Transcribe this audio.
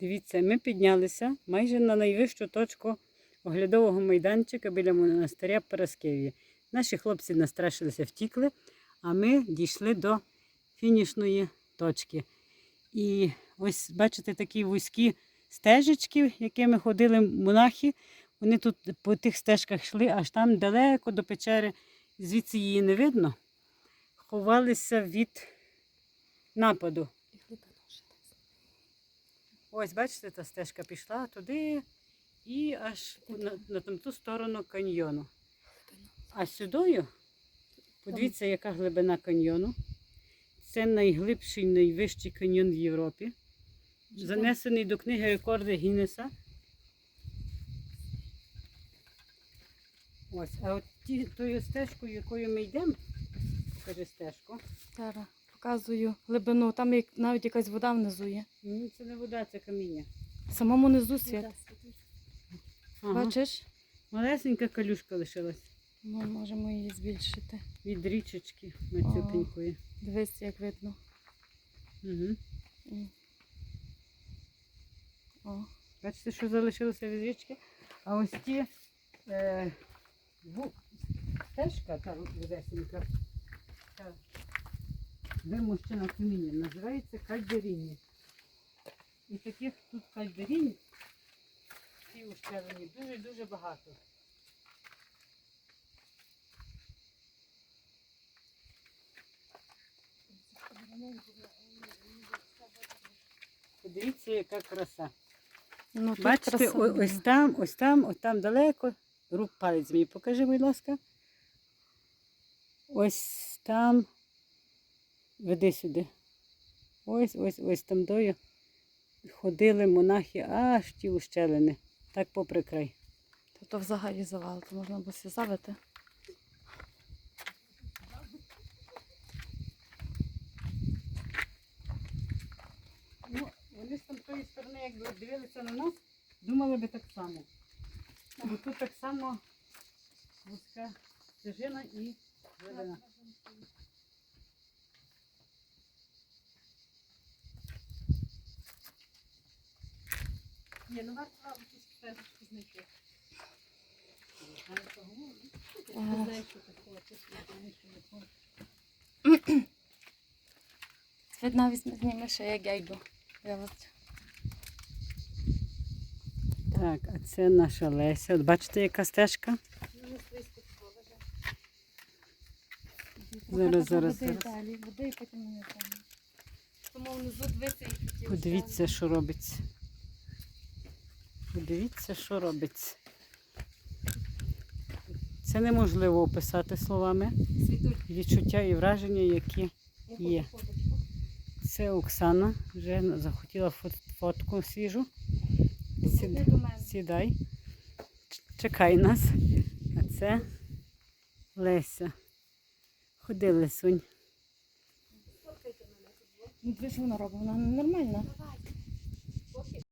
Дивіться, ми піднялися майже на найвищу точку оглядового майданчика біля монастиря Параскев'я. Наші хлопці настрашилися, втікли, а ми дійшли до фінішної точки. І ось бачите такі вузькі стежечки, якими ходили монахи. Вони тут по тих стежках йшли, аж там далеко до печери, звідси її не видно. Ховалися від нападу. Ось, бачите, та стежка пішла туди і аж на, на там ту сторону каньйону. А сюдою, подивіться, яка глибина каньйону. Це найглибший, найвищий каньйон в Європі. Занесений до книги рекорди Гіннеса. Ось, а от ті, тою стежкою, якою ми йдемо, покажи стежку. Показую глибину. Там як- навіть якась вода внизу є. Ні, це не вода, це каміння. В самому низу світ. Ага. Бачиш? Малесенька калюшка лишилась Ми можемо її збільшити. від річечки на цю мацюпенької. Дивись, як видно. Угу. М. О, Бачите, що залишилося від річки? А ось ті е, бу, стежка, та вудесенька, та вимощена камінням, називається кальдеріння. І таких тут кальдерінь в цій ущелині дуже-дуже багато. Подивіться, яка краса. Ну, Бачите, краса о- ось там, ось там, ось там далеко. Рук палець мені покажи, будь ласка. Ось там. Веди сюди. Ось, ось, ось там дою. Ходили монахи аж ті ущелини. Так попри край. Та то взагалі завал, то можна було все завити. Ну, вони з тої сторони, якби дивилися на нас, думали би так само. Бо тут так само вузька стежина і глибина. Ні, ну вас треба якісь стежечки знайти. Ти Ага. знаєш, що ти хочеш, ти знаєш, що не хочеш. Світ навіть ще, як я йду. Я от Так, а це наша Леся. От бачите, яка стежка? Зараз, зараз, води зараз. далі, води і потім не там. Тому внизу дивися і. Подивіться, що робиться. Подивіться, що робиться. Це неможливо описати словами. Відчуття і враження, які є. Це Оксана вже захотіла фотку свіжу. Сід- Сідай. Чекай нас. А це Леся. Ходи, Лесунь. Ну, дивись, що вона робить, вона нормальна.